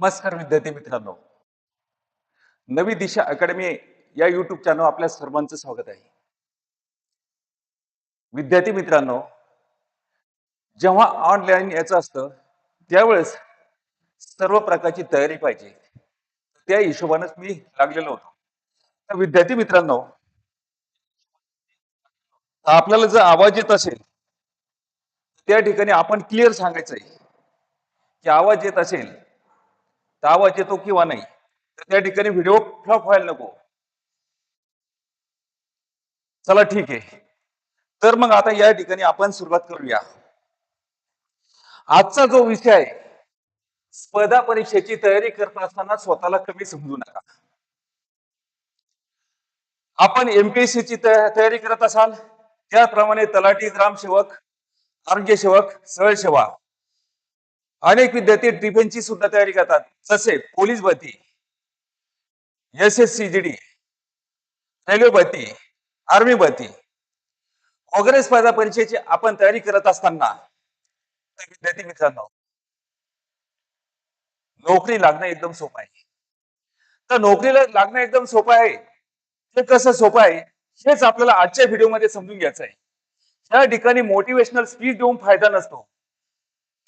नमस्कार विद्यार्थी मित्रांनो. नवी दिशा अकॅडमी या युट्यूब चॅनल आपल्या सर्वांचं स्वागत आहे. विद्यार्थी मित्रांनो जेव्हा ऑनलाईन यायचं असतं त्यावेळेस सर्व प्रकारची तयारी पाहिजे. त्या हिशोबानेच मी लागलेलो होतो. तर विद्यार्थी मित्रांनो आपल्याला जर आवाज येत असेल त्या ठिकाणी आपण क्लिअर सांगायचं आहे की आवाज येत असेल तर आवाज येतो किंवा नाही तर त्या ठिकाणी व्हिडिओ फ्लॉप व्हायला नको. चला ठीक आहे. तर मग आता या ठिकाणी आपण सुरुवात करूया. आजचा जो विषय आहे स्पर्धा परीक्षेची तयारी करत असताना स्वतःला कमी समजू नका. आपण एमपीएससी ची तयारी करत असाल त्याप्रमाणे तलाठी ग्रामसेवक आरोग्य सेवक सरळ सेवा. अनेक विद्यार्थी डिफेन्सची सुद्धा तयारी करतात. जसे पोलीस भरती S S C G D railway भरती आर्मी भरती. वगैरे स्पर्धा परीक्षेची आपण तयारी करत असताना विद्यार्थी मित्रांनो नोकरी लागणं एकदम सोपं आहे. तर नोकरीला लागणं एकदम सोपं आहे. ते कसं सोपं आहे? हेच आपल्याला आजच्या व्हिडिओमध्ये समजून घ्यायचं आहे. या ठिकाणी मोटिवेशनल स्पीच देऊन फायदा नसतो.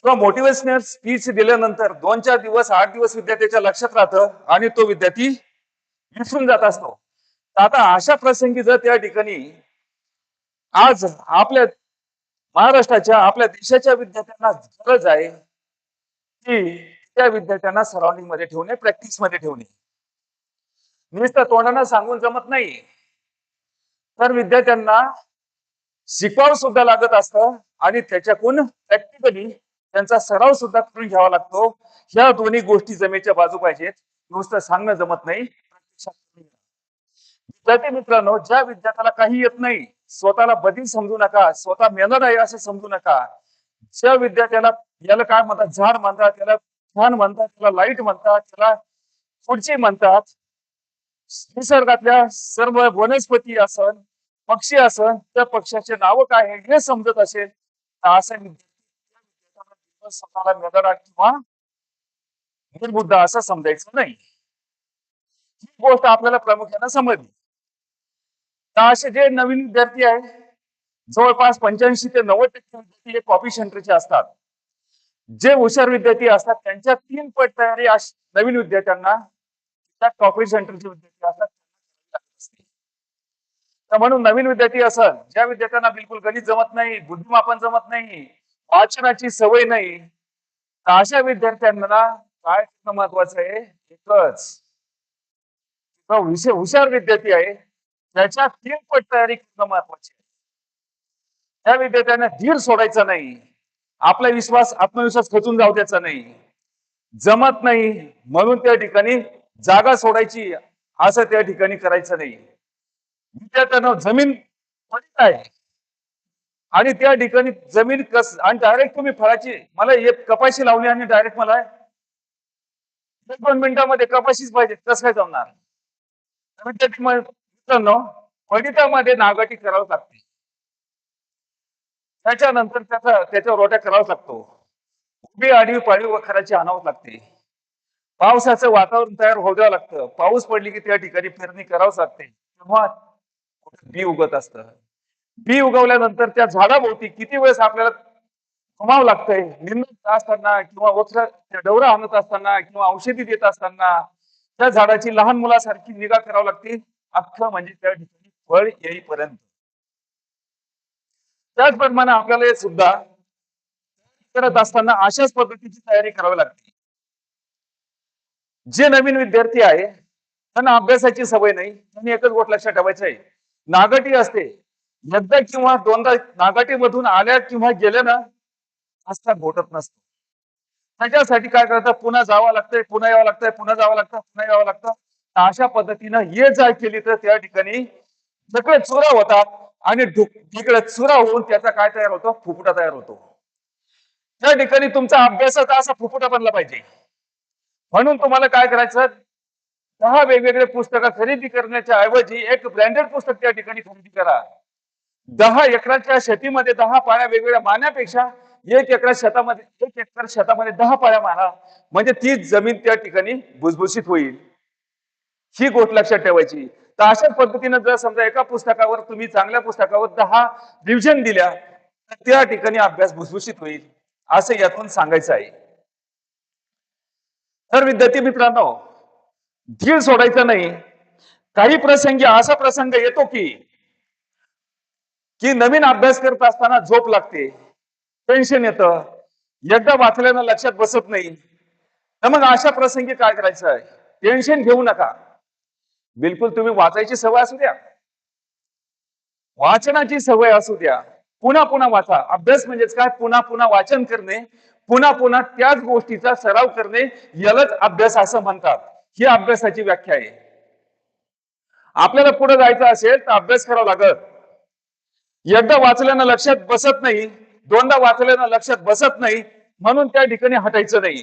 किंवा मोटिवेशनल स्पीच दिल्यानंतर दोन चार दिवस आठ दिवस विद्यार्थ्याच्या लक्षात राहतं आणि तो विद्यार्थी विसरून जात असतो. तर आता अशा प्रसंगी जर त्या ठिकाणी आज आपल्या महाराष्ट्राच्या आपल्या देशाच्या विद्यार्थ्यांना गरज आहे की त्या विद्यार्थ्यांना सराउंडिंगमध्ये ठेवणे प्रॅक्टिसमध्ये ठेवणे. नुसतं तोंडानं सांगून जमत नाही तर विद्यार्थ्यांना शिकवावं सुद्धा लागत असतं आणि त्याच्याकून प्रॅक्टिकली त्यांचा सराव सुद्धा करून घ्यावा लागतो. ह्या दोन्ही गोष्टी जमेच्या बाजू पाहिजेत. नुसतं सांगणं जमत नाही. विद्यार्थी मित्रांनो ज्या विद्यार्थ्याला काही येत नाही स्वतःला बदल समजू नका स्वतः मेहनत आहे असं समजू नका. ज्या विद्यार्थ्याला याला काय म्हणतात? झाड म्हणतात त्याला फॅन म्हणतात त्याला लाइट म्हणतात त्याला खुर्ची म्हणतात. निसर्गातल्या सर्व वनस्पती असन पक्षी असन त्या पक्षाचे नाव काय आहे हे समजत असेल तर विद्यार्थी त्या विद्यार्थ्याला बिलकुल स्वतःला मेदडाट किंवा निर्बुद्ध असं समजायचं नाही. ही गोष्ट आपल्याला प्रामुख्याने समजली. तर असे जे नवीन विद्यार्थी आहे जवळपास पंच्याऐंशी ते नव्वद टक्के विद्यार्थी हे कॉपी सेंटरचे असतात. जे हुशार विद्यार्थी असतात त्यांच्या तीन पट तयारी नवीन विद्यार्थ्यांना त्या कॉपी सेंटरचे विद्यार्थी असतात तर म्हणून नवीन विद्यार्थी असल ज्या विद्यार्थ्यांना बिलकुल गणित जमत नाही बुद्धिमापन जमत नाही वाचनाची सवय नाही. तर अशा विद्यार्थ्यांना काय करणं महत्वाचं आहे? एकच. तो विषय हुशार विद्यार्थी आहे. त्याच्या तीन पट तयारी करणं महत्वाची आहे. त्या विद्यार्थ्यांना धीर सोडायचा नाही. आपला विश्वास आत्मविश्वास खचून जाऊ द्यायचा नाही. जमत नाही. म्हणून त्या ठिकाणी जागा सोडायची. असं त्या ठिकाणी करायचं नाही. विद्यार्थ्यांना जमीन पडीत आहे. आणि त्या ठिकाणी जमीन कस आणि डायरेक्ट तुम्ही फळाची मला एक कपाशी लावली आणि डायरेक्ट मला दोन मिनिटामध्ये कपाशीच पाहिजे कसं काय जमणार? मित्रांनो पडितामध्ये नागाटी करावं लागते. त्याच्यानंतर त्याचा त्याच्यावर रोट्या करावाच लागतो. उभी आडवी पाळीव वखराची आणावं लागते. पावसाचं वातावरण तयार होऊ द्यावं लागतं. पाऊस पडली की त्या ठिकाणी पेरणी करावंच लागते. तेव्हा बी उगत असतं. बी उगवल्यानंतर त्या झाडाभोवती किती वेळेस आपल्याला कमावं लागतंय? निंदत असताना किंवा ओथरा डवरा आणत असताना किंवा औषधी देत असताना त्या झाडाची लहान मुलासारखी निगा करावी लागते. अख्खं म्हणजे त्या ठिकाणी फळ येईपर्यंत. त्याचप्रमाणे आपल्याला हे सुद्धा करत असताना अशाच पद्धतीची तयारी करावी लागते. जे नवीन विद्यार्थी आहे त्यांना अभ्यासाची सवय नाही त्यांनी एकच गोष्ट लक्षात ठेवायचं आहे. नागाटी असते. एकदा किंवा दोनदा नागाटी मधून आल्या किंवा गेल्या ना असता घोटत नसतो. त्याच्यासाठी काय करतं पुन्हा जावं लागतंय पुन्हा यावं लागतंय पुन्हा जावं लागतं पुन्हा यावं लागतं. अशा पद्धतीनं ये जाय केली तर त्या ठिकाणी सगळे चुरा होतात आणि तिकडे चुरा होऊन त्याचा काय तयार होतो? फुफुटा तयार होतो. त्या ठिकाणी तुमचा अभ्यासाचा असा फुफुटा बनला पाहिजे. म्हणून तुम्हाला काय करायचं? दहा वेगवेगळे पुस्तकं खरेदी करण्याच्या ऐवजी एक ब्रँडेड पुस्तक त्या ठिकाणी खरेदी करा. दहा एकराच्या शेतीमध्ये दहा पाळ्या वेगवेगळ्या मारण्यापेक्षा एक एकर शेतामध्ये एक एकर शेतामध्ये दहा पाळ्या मारा. म्हणजे ती जमीन त्या ठिकाणी भुसभुशीत होईल. ही गोष्ट लक्षात ठेवायची. तर अशा पद्धतीनं जर समजा एका पुस्तकावर तुम्ही चांगल्या पुस्तकावर दहा रिव्हिजन दिल्या तर त्या ठिकाणी अभ्यास भुसभुशीत होईल. असं यातून सांगायचं आहे. तर विद्यार्थी मित्रांनो धीर सोडायचा नाही. काही प्रसंगी असा प्रसंग येतो की की नवीन अभ्यास करत असताना झोप लागते. टेन्शन येतं. एकदा वाचल्यानं लक्षात बसत नाही. तर मग अशा प्रसंगी काय करायचं आहे? टेन्शन घेऊ नका. बिलकुल तुम्ही वाचायची सवय असू द्या. वाचनाची सवय असू द्या. पुन्हा पुन्हा वाचा. अभ्यास म्हणजेच काय? पुन्हा पुन्हा वाचन करणे. पुन्हा पुन्हा त्याच गोष्टीचा सराव करणे. यालाच अभ्यास असं म्हणतात. ही अभ्यासाची व्याख्या आहे. आपल्याला पुढे जायचं असेल तर अभ्यास करावा लागत एकदा वाचल्यानं लक्षात बसत नाही दोनदा वाचल्यानं लक्षात बसत नाही म्हणून त्या ठिकाणी हटायचं नाही.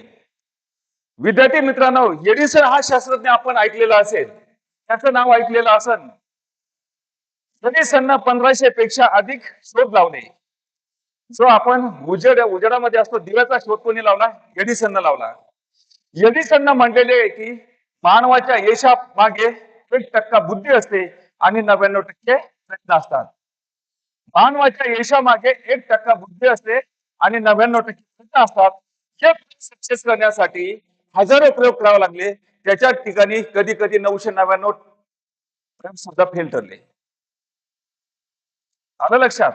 विद्यार्थी मित्रांनो एडिसन हा शास्त्रज्ञ आपण ऐकलेला असेल. त्याचं नाव ऐकलेलं असन. एडिसनना पंधराशे पेक्षा अधिक शोध लावले जो आपण उजेड उजेडामध्ये असतो दिव्याचा शोध कोणी लावला? एडिसननं लावला. एडिसननं म्हणलेले आहे की मानवाच्या यशा मागे एक टक्का बुद्धी असते आणि नव्याण्णव टक्के प्रयत्न असतात. मानवाच्या यशामागे एक टक्का बुद्धी असते आणि नव्याण्णव टक्के प्रयत्न असतात. हे सक्सेस करण्यासाठी हजारो प्रयोग करावे लागले. त्याच्या ठिकाणी कधी कधी नऊशे नव्याण्णव सुद्धा फेल ठरले. आलं लक्षात?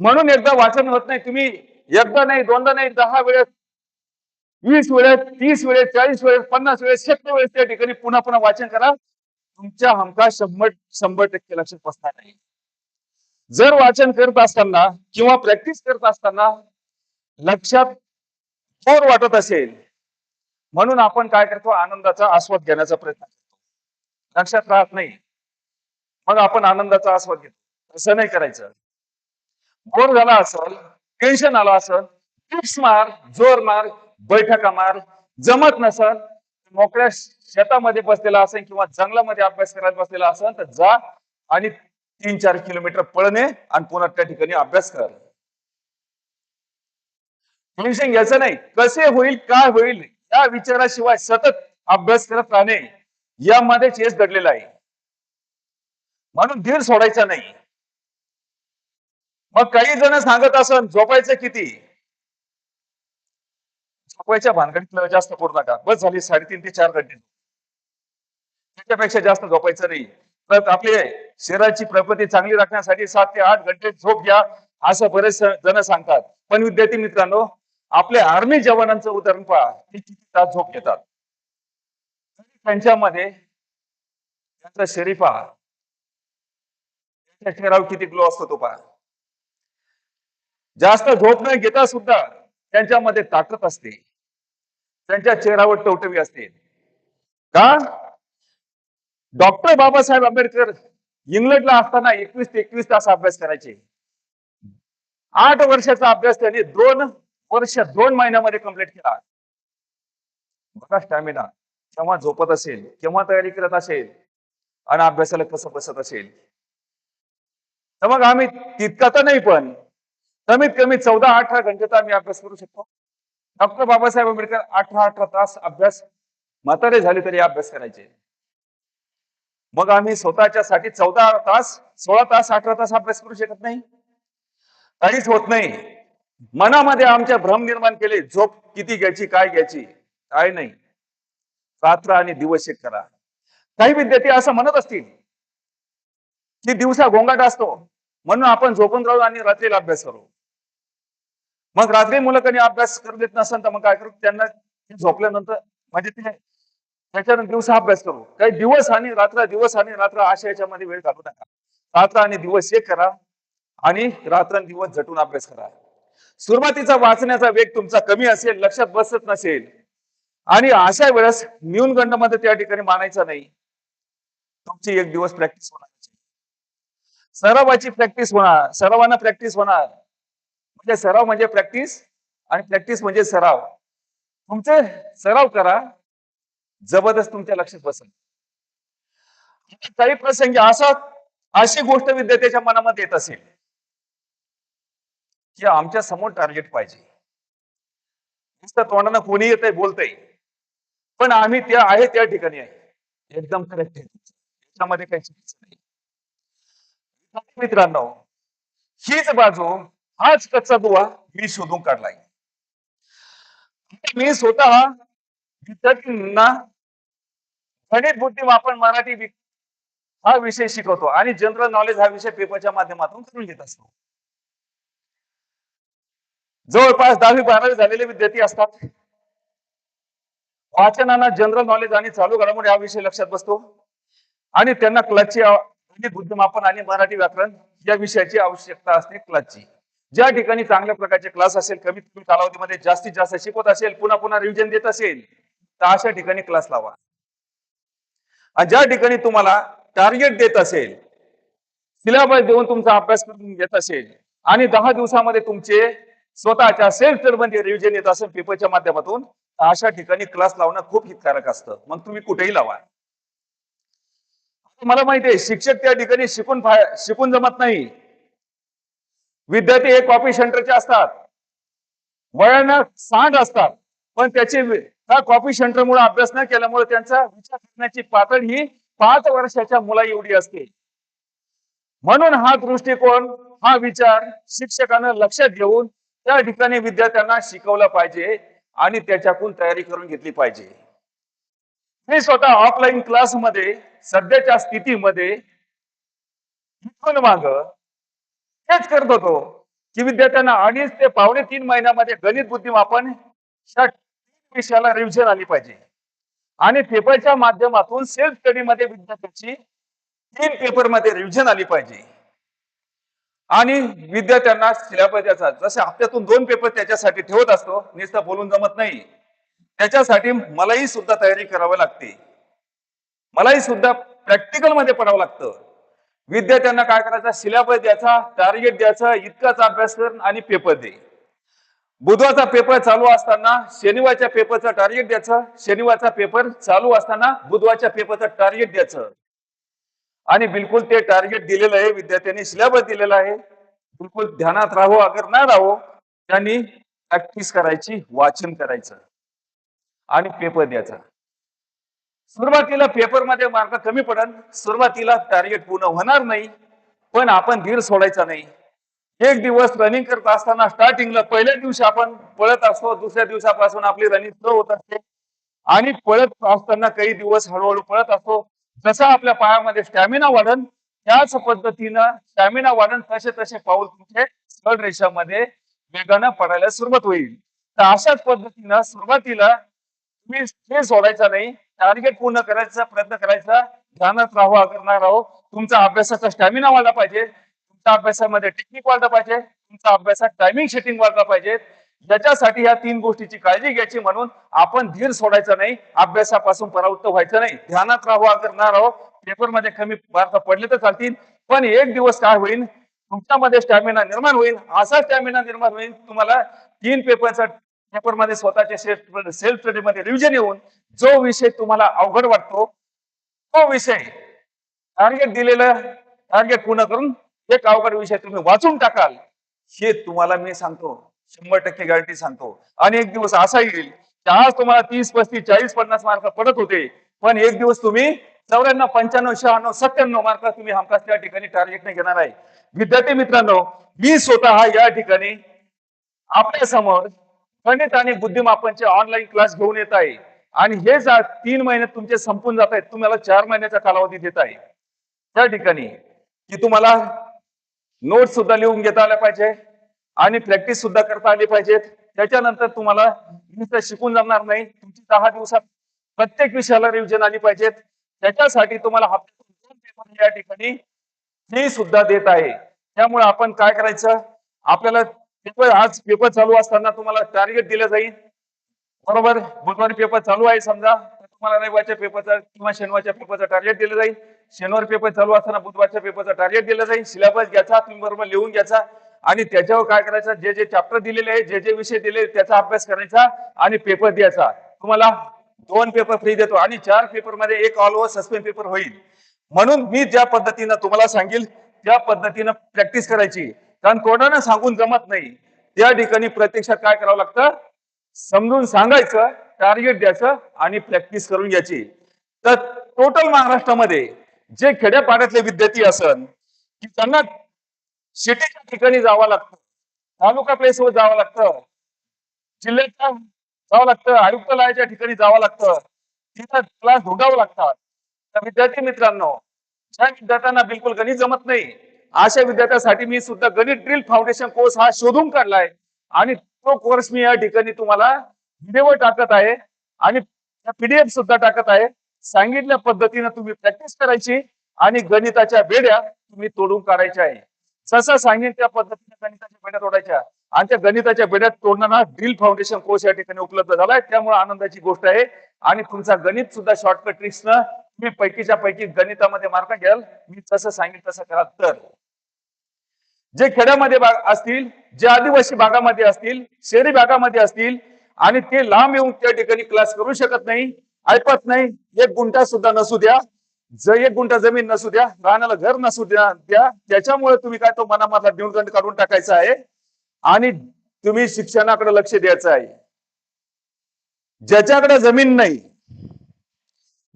म्हणून एकदा वाचन होत नाही. तुम्ही एकदा नाही दोनदा नाही दहा वेळेस वीस वेळेस तीस वेळेस चाळीस वेळेस पन्नास वेळेस शंभर वेळेस त्या ठिकाणी पुन्हा पुन्हा वाचन करा. तुमच्या हमखास शंभर शंभर टक्के लक्षात बसणार नाही. जर वाचन करत असताना किंवा प्रॅक्टिस करत असताना लक्षात बोर वाटत असेल म्हणून आपण काय करतो? आनंदाचा आस्वाद घेण्याचा प्रयत्न करतो. लक्षात राहत नाही. मग आपण आनंदाचा आस्वाद घेतो. असं नाही करायचं. बोर झाला असेल टेन्शन आलं असेल टिप्स मार जोर मार बैठका मार जमत नसल मोकळ्या शेतामध्ये बसलेला असेल किंवा जंगलामध्ये अभ्यास करायला बसलेला असेल तर जा आणि तीन चार किलोमीटर पळणे आणि पुन्हा त्या ठिकाणी अभ्यास करणे टेन्शन घ्यायचं नाही. कसे होईल काय होईल या विचाराशिवाय सतत अभ्यास करत राहणे यामध्येच यश घडलेलं आहे. म्हणून धीर सोडायचा नाही. मग काही जण सांगत असन झोपायचं किती? झोपायच्या भानगडीत जास्त पडू नका. बस झाली साडेतीन ते चार घंटे. त्याच्यापेक्षा जास्त झोपायचं नाही. आपले शरीराची प्रकृती चांगली राखण्यासाठी सात ते आठ घंटे झोप घ्या असं बरेच जण सांगतात. पण विद्यार्थी मित्रांनो आपल्या आर्मी जवानांचं उदाहरण पहा. ते किती तास झोप घेतात? त्यांच्यामध्ये त्यांचा शरीर पहा. त्यांच्या चेहऱ्यावर किती ग्लो असतो तो पहा. जास्त झोप न घेता सुद्धा त्यांच्यामध्ये ताकद असते. त्यांच्या चेहऱ्यावर टवटवी असते. का? डॉक्टर बाबासाहेब आंबेडकर इंग्लंडला असताना एकवीस ते एकवीस तास अभ्यास करायचे. आठ वर्षाचा अभ्यास त्यांनी दोन वर्ष दोन महिन्यामध्ये कंप्लीट केला. बघा स्टॅमिना केव्हा झोपत असेल केव्हा तयारी करत असेल आणि अभ्यासाला कसं बसत असेल. तर मग आम्ही तितका तर नाही पण कमीत कमी चौदा अठरा घंटेचा आम्ही अभ्यास करू शकतो. डॉक्टर बाबासाहेब आंबेडकर अठरा अठरा तास अभ्यास म्हातारे झाले तरी अभ्यास करायचे. मग आम्ही स्वतःच्या साठी चौदा तास सोळा तास अठरा तास अभ्यास करू शकत नाही? काहीच होत नाही. मनामध्ये आमच्या भ्रम निर्माण केले. झोप किती घ्यायची काय घ्यायची? काय नाही. रात्र आणि दिवस एक करा. काही विद्यार्थी असं म्हणत असतील की दिवसा गोंगाट असतो. म्हणून आपण झोपून राहू आणि रात्रीला अभ्यास करू. मग रात्री मुलं कधी अभ्यास करू देत नसेल तर मग काय करू? त्यांना झोपल्यानंतर म्हणजे ते त्याच्यानंतर दिवसा अभ्यास करू. काही दिवस आणि रात्र दिवस आणि रात्र अशा याच्यामध्ये वेळ घालू नका. रात्र आणि दिवस एक करा आणि रात्र आणि दिवस झटून अभ्यास करा. सुरुवातीचा वाचण्याचा वेग तुमचा कमी असेल लक्षात बसत नसेल. आणि अशा वेळेस न्यूनगंडमध्ये त्या ठिकाणी मानायचा नाही. तुमची एक दिवस प्रॅक्टिस होणार. सरावाची प्रॅक्टिस होणार. सरावाना प्रॅक्टिस होणार. म्हणजे सराव म्हणजे प्रॅक्टिस आणि प्रॅक्टिस म्हणजे सराव. तुमचे सराव करा. जबरदस्त तुमच्या लक्षात बसेल. काही प्रसंगी असा अशी गोष्ट विद्यार्थ्याच्या मनामध्ये येत असेल की आमच्यासमोर टार्गेट पाहिजे. नुसतं तोंडानं कोणी येत आहे बोलतय. पण आम्ही त्या आहे त्या ठिकाणी आहे. एकदम करेक्ट आहे. त्याच्यामध्ये काही चुकीचं नाही. मित्रांनो हीच बाजू हाच कच्चा दुवा मी शोधून काढलाय. मी स्वतः विद्यार्थ्यांना गणित बुद्धिमापन मराठी हा विषय शिकवतो आणि जनरल नॉलेज हा विषय पेपरच्या माध्यमातून करून घेत असतो. जवळपास दहावी बारावी झालेले विद्यार्थी असतात. वाचनांना जनरल नॉलेज आणि चालू घडामोडी हा विषय लक्षात बसतो. आणि त्यांना क्लचची आव- बुद्धिमापन आणि मराठी व्याकरण या विषयाची आवश्यकता असते क्लासची ज्या ठिकाणी चांगल्या प्रकारचे क्लास असेल कमीत कमी कालावधीमध्ये जास्तीत जास्त शिकवत असेल पुन्हा पुन्हा रिव्हिजन देत असेल तर अशा ठिकाणी क्लास लावा. आणि ज्या ठिकाणी तुम्हाला टार्गेट देत असेल सिलेबस देऊन तुमचा अभ्यास करून घेत असेल आणि दहा दिवसामध्ये तुमचे स्वतःच्या सेल्फ स्टडी मध्ये रिव्हिजन येत असेल पेपरच्या माध्यमातून अशा ठिकाणी क्लास लावणं खूप हितकारक असतं. मग तुम्ही कुठेही लावा. मला माहिती आहे शिक्षक त्या ठिकाणी शिकून शिकून जमत नाही. विद्यार्थी हे कॉपी सेंटरचे असतात. वयानं सांड असतात. पण त्याचे हा कॉपी सेंटरमुळे अभ्यास न केल्यामुळे त्यांचा विचार करण्याची पातळी ही पाच वर्षाच्या मुला एवढी असते. म्हणून हा दृष्टिकोन हा विचार शिक्षकानं लक्षात घेऊन त्या ठिकाणी विद्यार्थ्यांना शिकवला पाहिजे आणि त्याच्यातून तयारी करून घेतली पाहिजे. मी स्वतः ऑफलाईन क्लासमध्ये सध्याच्या स्थितीमध्ये माग हेच करत होतो की विद्यार्थ्यांना अडीच ते पावणे तीन महिन्यामध्ये गणित बुद्धिमापन ह्या विषयाला रिव्हिजन आली पाहिजे. आणि पेपरच्या माध्यमातून सेल्फ स्टडी मध्ये विद्यार्थ्यांची तीन पेपरमध्ये रिव्हिजन आली पाहिजे. आणि विद्यार्थ्यांना सिलेबस जसे हप्त्यातून दोन पेपर त्याच्यासाठी ठेवत असतो नुसतं बोलून जमत नाही. त्याच्यासाठी मलाही सुद्धा तयारी करावी लागते. मलाही सुद्धा प्रॅक्टिकलमध्ये पडावं लागतं. विद्यार्थ्यांना काय करायचं? सिलेबस द्यायचा टार्गेट द्यायचं इतकाच अभ्यास कर आणि पेपर दे. बुधवारचा पेपर चालू असताना शनिवारच्या पेपरचं टार्गेट द्यायचं. शनिवारचा पेपर चालू असताना बुधवारच्या पेपरचं टार्गेट द्यायचं. आणि बिलकुल ते टार्गेट दिलेलं आहे. विद्यार्थ्यांनी सिलेबस दिलेला आहे. बिलकुल ध्यानात राहो. अगर ना राहो त्यांनी प्रॅक्टिस करायची वाचन करायचं. आणि पेपर द्यायचा. सुरुवातीला पेपरमध्ये मार्क कमी पडन. सुरुवातीला टार्गेट पूर्ण होणार नाही. पण आपण धीर सोडायचा नाही. एक दिवस रनिंग करत असताना स्टार्टिंगला पहिल्या दिवशी आपण पळत असतो दुसऱ्या दिवसापासून आपली रनिंग स्लो होत असते. आणि पळत असताना काही दिवस हळूहळू पळत असतो. जसा आपल्या पायामध्ये स्टॅमिना वाढन त्याच पद्धतीनं स्टॅमिना वाढन तसे तसे पाऊल तुमचे स्थळ रेषामध्ये वेगानं पडायला सुरुवात होईल. तर अशाच पद्धतीनं सुरुवातीला तुम्ही हे सोडायचा नाही टार्गेट पूर्ण करायचा प्रयत्न करायचा. ध्यानात राहू अगर ना राहू तुमचा अभ्यासाचा स्टॅमिना वाढला पाहिजे. तुमच्या अभ्यासामध्ये टेक्निक वाढलं पाहिजे तुमचा अभ्यासात टायमिंग सेटिंग वाढला पाहिजे. ज्याच्यासाठी ह्या तीन गोष्टीची काळजी घ्यायची म्हणून आपण धीर सोडायचा नाही अभ्यासापासून परावृत्त व्हायचं नाही. ध्यानात राहू अगर ना राहो पेपरमध्ये कमी मार्क पडले तर चालतील. पण एक दिवस काय होईल तुमच्यामध्ये स्टॅमिना निर्माण होईल. असा स्टॅमिना निर्माण होईल तुम्हाला तीन पेपरचा पेपरमध्ये स्वतःच्या सेल्फ सेल्फ स्टडी रिव्हिजन येऊन जो विषय तुम्हाला अवघड वाटतो तो विषय टार्गेट दिलेलं टार्गेट पूर्ण करून एक अवघड विषय तुम्ही वाचून टाकाल. हे तुम्हाला मी सांगतो. शंभर टक्के गॅरंटी सांगतो. आणि एक दिवस असा येईल की आज तुम्हाला तीस पस्तीस चाळीस पन्नास मार्क पडत होते. पण एक दिवस तुम्ही चौऱ्याण्णव पंच्याण्णव शहाण्णव सत्त्याण्णव मार्क तुम्ही हमखास त्या ठिकाणी टार्गेटने घेणार आहे. विद्यार्थी मित्रांनो मी स्वतः या ठिकाणी आपल्यासमोर गणित आणि बुद्धिमापनचे ऑनलाईन क्लास घेऊन येत आहे. आणि हे जा तीन महिने तुमचे संपून जात आहेत. तुम्हाला चार महिन्याचा कालावधी देत आहे. त्या ठिकाणी की तुम्हाला नोट सुद्धा लिहून घेता आल्या पाहिजे. आणि प्रॅक्टिस सुद्धा करता आली पाहिजेत. त्याच्यानंतर तुम्हाला नुसतं शिकून जाणार नाही. तुमची दहा दिवसात प्रत्येक विषयाला रिव्हिजन आली पाहिजेत. त्याच्यासाठी तुम्हाला हप्त्यातून पेपर या ठिकाणी. फी सुद्धा देत आहे. त्यामुळे आपण काय करायचं? आपल्याला पेपर आज पेपर चालू असताना तुम्हाला टार्गेट दिलं जाईल. बरोबर? बुधवारी पेपर चालू आहे समजा. तर तुम्हाला रविवारच्या पेपरचा किंवा शनिवारच्या पेपरचा टार्गेट दिलं जाईल. शनिवार पेपर चालू असताना बुधवारच्या पेपरचा टार्गेट दिलं जाईल. सिलेबस घ्यायचा तुम्ही बरोबर लिहून घ्यायचा. आणि त्याच्यावर काय करायचं? जे जे चॅप्टर दिलेले आहे जे जे विषय दिले त्याचा अभ्यास करायचा आणि पेपर द्यायचा. तुम्हाला दोन पेपर फ्री देतो आणि चार पेपरमध्ये एक ऑल ओव्हर सस्पेंड पेपर होईल. म्हणून मी ज्या पद्धतीनं तुम्हाला सांगेल त्या पद्धतीनं प्रॅक्टिस करायची. कारण तोंडानं सांगून जमत नाही. त्या ठिकाणी प्रत्यक्षात काय करावं लागतं? समजून सांगायचं टार्गेट द्यायचं आणि प्रॅक्टिस करून घ्यायची. तर टोटल महाराष्ट्रामध्ये जे खेड्यापाड्यातले विद्यार्थी असन की त्यांना सिटीच्या ठिकाणी जावं लागतं तालुका प्लेसवर जावं लागतं जिल्ह्याच्या जावं लागतं आयुक्तालयाच्या ठिकाणी जावं लागतं तिथं क्लास ढोंढावं लागतात. तर विद्यार्थी मित्रांनो ज्या विद्यार्थ्यांना बिलकुल गणित जमत नाही अशा विद्यार्थ्यांसाठी मी सुद्धा गणित ड्रिल फाउंडेशन कोर्स हा शोधून काढलाय. आणि तो कोर्स मी या ठिकाणी तुम्हाला व्हिडिओवर टाकत आहे. आणि पीडीएफ सुद्धा टाकत आहे. सांगितल्या पद्धतीने तुम्ही प्रॅक्टिस करायची आणि गणिताच्या बेड्या तुम्ही तोडून काढायच्या आहे. जसं सांगेन त्या पद्धतीने गणिताच्या बेड्या तोडायच्या. आणि त्या गणिताच्या बेड्यात तोडणारा ड्रिल फाउंडेशन कोर्स या ठिकाणी उपलब्ध झालाय. त्यामुळे आनंदाची गोष्ट आहे. आणि तुमचा गणित सुद्धा शॉर्टकट ट्रिक्सनं तुम्ही पैकीच्या पैकी गणितामध्ये मार्क घ्याल. मी जसं सांगेन तसं कराल तर जे खेड्यामध्ये भाग असतील जे आदिवासी भागामध्ये असतील शहरी भागामध्ये असतील आणि ते लांब येऊन त्या ठिकाणी क्लास करू शकत नाही ऐपत नाही. एक गुंठा सुद्धा नसू द्या. जर एक गुंठा जमीन नसू द्या राहण्याला घर नसू द्या द्या त्याच्यामुळे तुम्ही काय तो मनामधला न्यूनगंड काढून टाकायचा आहे? आणि तुम्ही शिक्षणाकडे लक्ष द्यायचं आहे. ज्याच्याकडे जमीन नाही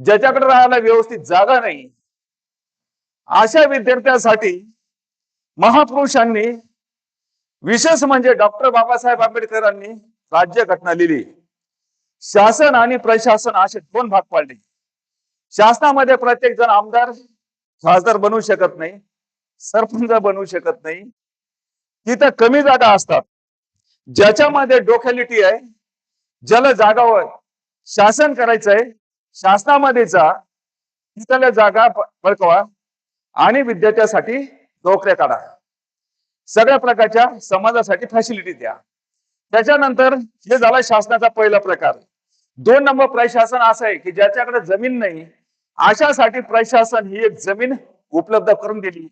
ज्याच्याकडे राहायला व्यवस्थित जागा नाही अशा विद्यार्थ्यांसाठी महापुरुषांनी विशेष म्हणजे डॉक्टर बाबासाहेब आंबेडकरांनी राज्य घटना लिहिली. शासन आणि प्रशासन असे दोन भाग पाडले. शासनामध्ये प्रत्येक जण आमदार खासदार बनवू शकत नाही सरपंच बनवू शकत नाही. तिथं कमी जागा असतात. ज्याच्यामध्ये डोक्यालिटी आहे ज्याला जागावर शासन करायचंय शासनामध्ये जा तिथल्या जागा बळकवा आणि विद्यार्थ्यासाठी नोकऱ्या काढा. सगळ्या प्रकारच्या समाजासाठी फॅसिलिटी द्या. त्याच्यानंतर हे झाला शासनाचा पहिला प्रकार. दोन नंबर प्रशासन असं आहे की ज्याच्याकडे जमीन नाही अशासाठी प्रशासन ही एक जमीन उपलब्ध करून दिली.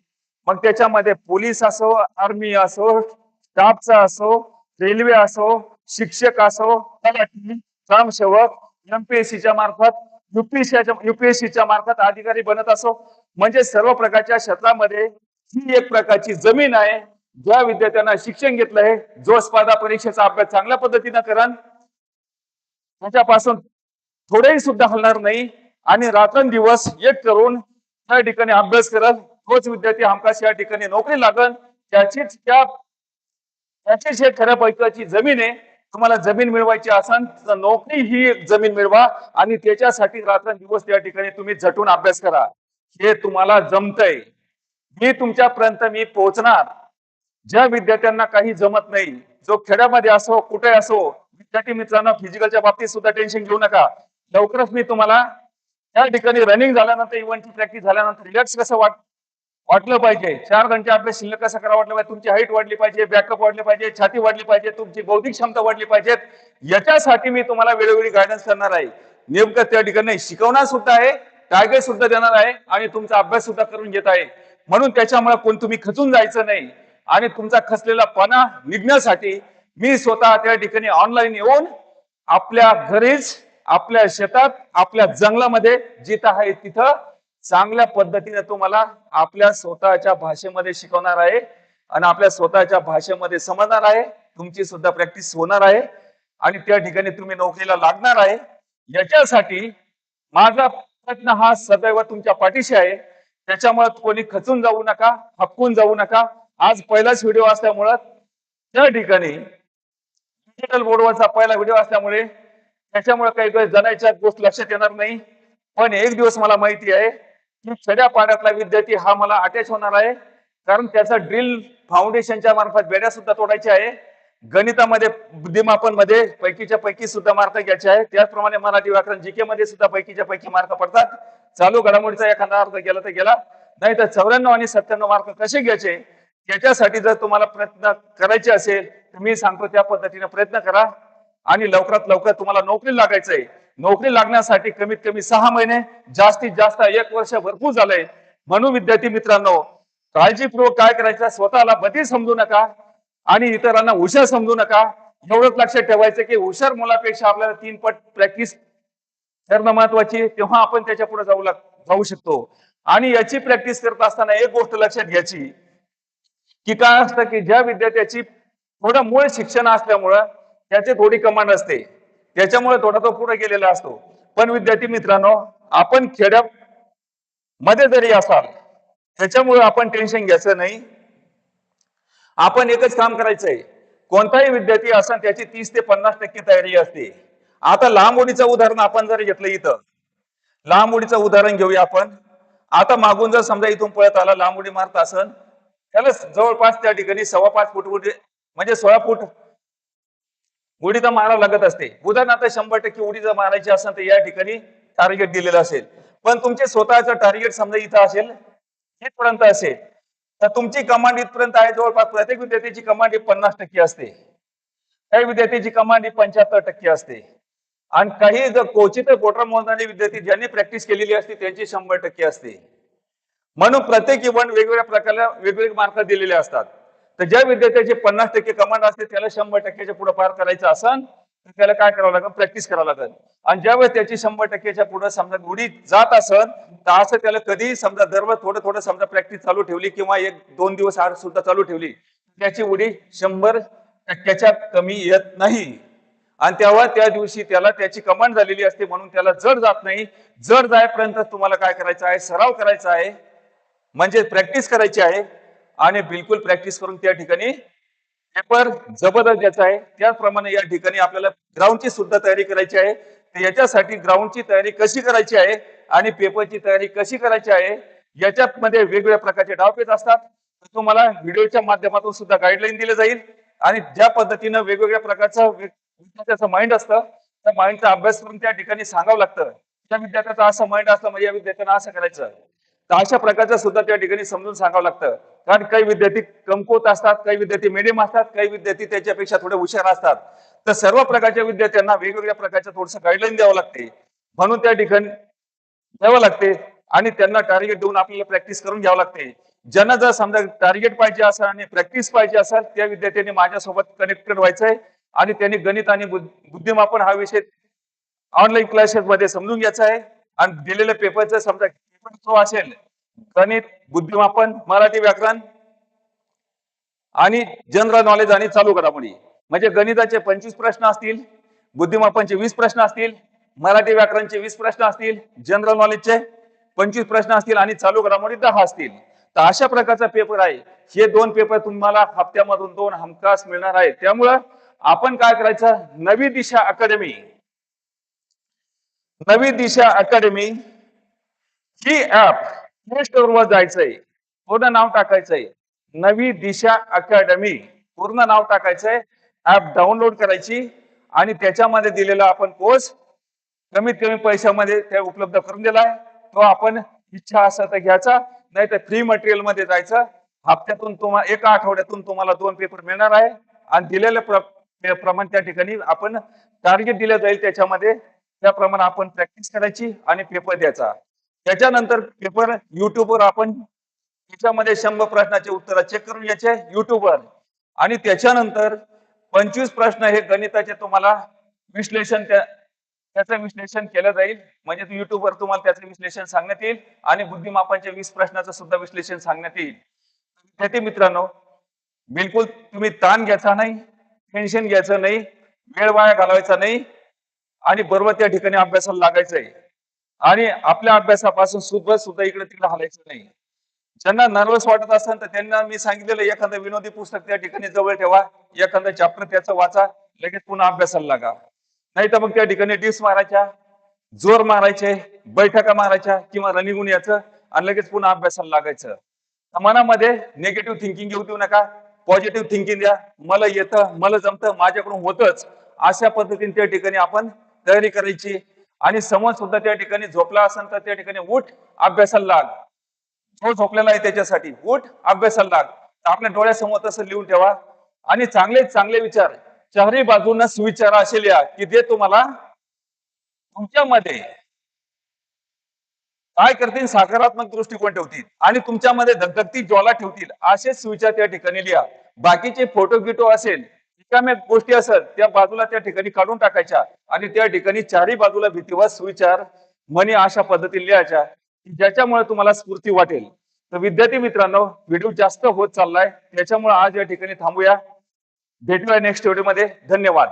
मग त्याच्यामध्ये पोलीस असो आर्मी असो स्टाफचा असो रेल्वे असो शिक्षक असो तलाठी ग्रामसेवक एमपीएससीच्या मार्फत युपीएससीच्या युपीएससीच्या मार्फत अधिकारी बनत असो. म्हणजे सर्व प्रकारच्या क्षेत्रामध्ये ही एक प्रकारची जमीन आहे. ज्या विद्यार्थ्यांना शिक्षण घेतलंय जो स्पर्धा परीक्षेचा अभ्यास चांगल्या पद्धतीनं करण त्याच्यापासून थोडेही सुद्धा हलणार नाही. आणि रात्रंदिवस एक करून त्या ठिकाणी अभ्यास करत तोच विद्यार्थी हमखास या ठिकाणी नोकरी लागल. त्याचीच त्या त्याचीच हे खऱ्या पैकाची जमीन आहे. तुम्हाला जमीन मिळवायची असेल तर नोकरी ही जमीन मिळवा. आणि त्याच्यासाठी रात्रंदिवस त्या ठिकाणी तुम्ही झटून अभ्यास करा. हे तुम्हाला जमतंय. मी तुमच्यापर्यंत मी पोहोचणार. ज्या विद्यार्थ्यांना काही जमत नाही जो खेड्यामध्ये असो कुठे असो विद्यार्थी मित्रांनो फिजिकलच्या बाबतीत सुद्धा टेन्शन घेऊ नका. लवकरच मी तुम्हाला त्या ठिकाणी रनिंग झाल्यानंतर इव्हेंटची प्रॅक्टिस झाल्यानंतर रिलॅक्स कसं वाट वाटलं पाहिजे? चार घंटे अभ्यास शिल्लक कसा करा वाटलं पाहिजे? तुमची हाईट वाढली पाहिजे बॅकअप वाढले पाहिजे छाती वाढली पाहिजे तुमची बौद्धिक क्षमता वाढली पाहिजेत याच्यासाठी मी तुम्हाला वेळोवेळी गायडन्स करणार आहे. नेमकं त्या ठिकाणी शिकवणार सुद्धा आहे टार्गेट सुद्धा देणार आहे आणि तुमचा अभ्यास सुद्धा करून घेत आहे. म्हणून त्याच्यामुळे कोण तुम्ही खचून जायचं नाही. आणि तुमचा खचलेला पणा निघण्यासाठी मी स्वतः त्या ठिकाणी ऑनलाईन येऊन आपल्या घरीच आपल्या शेतात आपल्या जंगलामध्ये जिथं आहे तिथं चांगल्या पद्धतीने तुम्हाला आपल्या स्वतःच्या भाषेमध्ये शिकवणार आहे आणि आपल्या स्वतःच्या भाषेमध्ये समजणार आहे. तुमची सुद्धा प्रॅक्टिस होणार आहे. आणि त्या ठिकाणी तुम्ही नोकरीला लागणार आहे. याच्यासाठी माझा प्रयत्न हा सदैव तुमच्या पाठीशी आहे. त्याच्यामुळे कोणी खचून जाऊ नका हपकून जाऊ नका. आज पहिलाच व्हिडिओ असल्यामुळं त्या ठिकाणी डिजिटल बोर्डवरचा पहिला व्हिडिओ असल्यामुळे त्याच्यामुळे काही काही जणांच्या गोष्ट लक्षात येणार नाही. पण एक दिवस मला माहिती आहे की खेड्या पाड्यातला विद्यार्थी हा मला अटॅच होणार आहे. कारण त्याचा ड्रिल फाउंडेशनच्या मार्फत बेड्या सुद्धा तोडायच्या आहे. गणितामध्ये बुद्धिमापनमध्ये पैकीच्या पैकी सुद्धा मार्क घ्यायचे आहे. त्याचप्रमाणे मराठी व्याकरण जीके मध्ये सुद्धा पैकीच्या पैकी मार्क पडतात. चालू घडामोडीचा एखादा अर्थ गेला तर गेला. नाही तर चौऱ्याण्णव आणि सत्त्याण्णव मार्क कसे घ्यायचे? त्याच्यासाठी जर तुम्हाला प्रयत्न करायचे असेल मी सांगतो त्या पद्धतीने प्रयत्न करा. आणि लवकरात लवकर तुम्हाला नोकरी लागायचंय. नोकरी लागण्यासाठी कमीत कमी सहा महिने जास्तीत जास्त एक वर्ष भरपूर झालंय. म्हणून विद्यार्थी मित्रांनो काळजीपूर्वक काय करायचं? स्वतःला बधी समजू नका. आणि इतरांना हुशार समजू नका. एवढंच लक्षात ठेवायचं की हुशार मुलापेक्षा आपल्याला तीन पट प्रॅक्टिस करणं महत्वाची तेव्हा आपण त्याच्या पुढे जाऊ लाग जाऊ शकतो. आणि याची प्रॅक्टिस करत असताना एक गोष्ट लक्षात घ्यायची. की काय असतं की ज्या विद्यार्थ्याची थोडं मूळ शिक्षण असल्यामुळं त्याची थोडी कमांड असते. त्याच्यामुळे थोडा तो पुढे गेलेला असतो. पण विद्यार्थी मित्रांनो आपण खेड्या मध्ये जरी असाल त्याच्यामुळे आपण टेन्शन घ्यायचं नाही. आपण एकच काम करायचंय. कोणताही विद्यार्थी असा त्याची तीस ते पन्नास टक्के तयारी असते. आता लांब उडीचं उदाहरण आपण जर घेतलं इथं लांब उडीचं उदाहरण घेऊया आपण. आता मागून जर समजा इथून पळत आला लांब उडी मारत असन त्याला जवळपास त्या ठिकाणी सव्वा पाच फूट उडी म्हणजे सोळा फूट उडी तर मारावं लागत असते. उदाहरणार्थ शंभर टक्के उडी जर मारायची असेल तर या ठिकाणी टार्गेट दिलेलं असेल. पण तुमचे स्वतःचं टार्गेट समजा इथं असेल इथपर्यंत असेल तर तुमची कमांड इथपर्यंत आहे. जवळपास प्रत्येक विद्यार्थ्याची कमांड ही पन्नास टक्के असते. काही विद्यार्थ्याची कमांड ही पंच्याहत्तर टक्के असते. आणि काही जर क्वचित कोटर मोजणारे विद्यार्थी ज्यांनी प्रॅक्टिस केलेली असते त्यांची शंभर टक्के असते. म्हणून प्रत्येक इव्हेंट वेगवेगळ्या प्रकारला वेगवेगळे मार्क दिलेले असतात. तर ज्या विद्यार्थ्याचे पन्नास टक्के कमांड असते त्याला शंभर टक्क्याच्या पुढे पार करायचं असन तर त्याला काय करावं लागेल प्रॅक्टिस करावं लागेल आणि ज्यावेळेस त्याची शंभर टक्क्याच्या पुढे समजा उडी जात असेल तर असं त्याला कधी समजा दररोज थोडं थोडं समजा प्रॅक्टिस चालू ठेवली किंवा एक दोन दिवस आड सुद्धा चालू ठेवली त्याची उडी शंभर टक्क्याच्या कमी येत नाही. आणि तेव्हा त्या दिवशी त्याला त्याची कमांड झालेली असते म्हणून त्याला जड जात नाही. जड जायपर्यंत तुम्हाला काय करायचं आहे? सराव करायचा आहे. म्हणजे प्रॅक्टिस करायची आहे. आणि बिलकुल प्रॅक्टिस करून त्या ठिकाणी पेपर जबरदस्त द्यायचा आहे. त्याचप्रमाणे या ठिकाणी आपल्याला ग्राउंडची सुद्धा तयारी करायची आहे. तर याच्यासाठी ग्राउंडची तयारी कशी करायची आहे आणि पेपरची तयारी कशी करायची आहे याच्यामध्ये वेगवेगळ्या प्रकारचे डावपेच असतात. तर तुम्हाला व्हिडिओच्या माध्यमातून सुद्धा गाईडलाईन दिले जाईल. आणि ज्या पद्धतीनं वेगवेगळ्या प्रकारचं विद्यार्थ्याचं माइंड असतं त्या माइंडचा अभ्यास करून त्या ठिकाणी सांगावं लागतं. त्या विद्यार्थ्याचं असं माइंड असतं म्हणजे या विद्यार्थ्यांना असं करायचं. तर अशा प्रकारचं सुद्धा त्या ठिकाणी समजून सांगावं लागतं. कारण काही विद्यार्थी कमकुवत असतात काही विद्यार्थी मिडियम असतात काही विद्यार्थी त्याच्यापेक्षा थोडे हुशार असतात. तर सर्व प्रकारच्या विद्यार्थ्यांना वेगवेगळ्या प्रकारच्या थोडस गाईडलाईन द्यावं लागते. म्हणून त्या ठिकाणी द्यावं लागते आणि त्यांना टार्गेट देऊन आपल्याला प्रॅक्टिस करून घ्यावं लागते. ज्यांना जर समजा टार्गेट पाहिजे असेल आणि प्रॅक्टिस पाहिजे असेल त्या विद्यार्थ्यांनी माझ्यासोबत कनेक्टेड व्हायचंय आणि त्यांनी गणित आणि बुद्धिमापन हा विषय ऑनलाईन क्लासेस मध्ये समजून घ्यायचा आहे. आणि दिलेल्या पेपरचं समजा जो असेल. गणित बुद्धिमापन मराठी व्याकरण आणि जनरल नॉलेज आणि चालू घडामोडी म्हणजे गणिताचे पंचवीस प्रश्न असतील बुद्धिमापनचे वीस प्रश्न असतील मराठी व्याकरणचे वीस प्रश्न असतील जनरल नॉलेजचे पंचवीस प्रश्न असतील आणि चालू घडामोडी दहा असतील. तर अशा प्रकारचा पेपर आहे. हे दोन पेपर तुम्हाला हप्त्यामधून दोन हमखास मिळणार आहे त्यामुळं आपण काय करायचं? नवी दिशा अकॅडमी नवी दिशा अकॅडमी ही ऍप प्ले स्टोर वर जायचंय. पूर्ण नाव टाकायचंय. नवी दिशा अकॅडमी पूर्ण नाव टाकायचंय. ऍप डाउनलोड करायची आणि त्याच्यामध्ये दिलेला आपण कोर्स कमीत कमी पैशामध्ये ते उपलब्ध करून दिलाय. तो आपण इच्छा असा तर घ्यायचा नाही तर फ्री मटेरियलमध्ये जायचं. हप्त्यातून तुम्हाला एका आठवड्यातून तुम्हाला दोन पेपर मिळणार आहे. आणि दिलेल्या प्रमाण त्या ठिकाणी आपण टार्गेट दिलं जाईल त्याच्यामध्ये. त्याप्रमाणे आपण प्रॅक्टिस करायची आणि पेपर द्यायचा. त्याच्यानंतर पेपर युट्यूबवर आपण त्याच्यामध्ये शंभर प्रश्नाचे उत्तर चेक करून घ्यायचे युट्यूबवर. आणि त्याच्यानंतर पंचवीस प्रश्न हे गणिताचे तुम्हाला विश्लेषण त्या त्याचं विश्लेषण केलं जाईल. म्हणजे युट्यूबवर तुम्हाला त्याचं विश्लेषण सांगण्यात येईल आणि बुद्धिमापांच्या वीस प्रश्नाचं सुद्धा विश्लेषण सांगण्यात येईल. विद्यार्थी मित्रांनो बिलकुल तुम्ही ताण घ्यायचा नाही टेन्शन घ्यायचं नाही वेळ वाया घालवायचा नाही आणि बरोबर त्या ठिकाणी अभ्यासाला लागायचं आहे आणि आपल्या अभ्यासापासून सुद्धा सुद्धा इकडे तिकडे हलायचं नाही. ज्यांना नर्वस वाटत असेल तर त्यांना मी सांगितलेलं एखादं विनोदी पुस्तक त्या ठिकाणी जवळ ठेवा एखादं चॅप्टर त्याचं वाचा लगेच पुन्हा अभ्यासाला लागा. नाही तर मग त्या ठिकाणी डिस मारायच्या जोर मारायचे बैठका मारायच्या किंवा रनिंग यायचं आणि लगेच पुन्हा अभ्यासाला लागायचं. मनामध्ये निगेटिव्ह थिंकिंग घेऊ देऊ नका पॉझिटिव्ह थिंकिंग द्या. मला येतं मला जमतं माझ्याकडून होतच. अशा पद्धतीने त्या ठिकाणी आपण तयारी करायची. आणि समज सुद्धा त्या ठिकाणी झोपला असेल तर त्या ठिकाणी उठ अभ्यासाला लाग. जो झोपलेला आहे त्याच्यासाठी उठ अभ्यासाला लाग. आपल्या डोळ्यासमोर तसं लिहून ठेवा. आणि चांगले चांगले विचार चारही बाजूंना सुविचार असे लिहा की दे तुम्हाला तुमच्यामध्ये काय करतील सकारात्मक दृष्टिकोन ठेवतील आणि तुमच्यामध्ये धगधगती ज्वाला ठेवतील असेच सुविचार त्या ठिकाणी लिहा. बाकीचे फोटो गिटो असेल रिकाम्या गोष्टी असत त्या बाजूला त्या ठिकाणी काढून टाकायच्या आणि त्या ठिकाणी चारही बाजूला भीतीवर सुविचार म्हणी अशा पद्धतीने लिहायच्या ज्याच्यामुळे तुम्हाला स्फूर्ती वाटेल. तर विद्यार्थी मित्रांनो व्हिडिओ जास्त होत चाललाय त्याच्यामुळे आज या ठिकाणी थांबूया. भेटूया नेक्स्ट व्हिडिओमध्ये. धन्यवाद.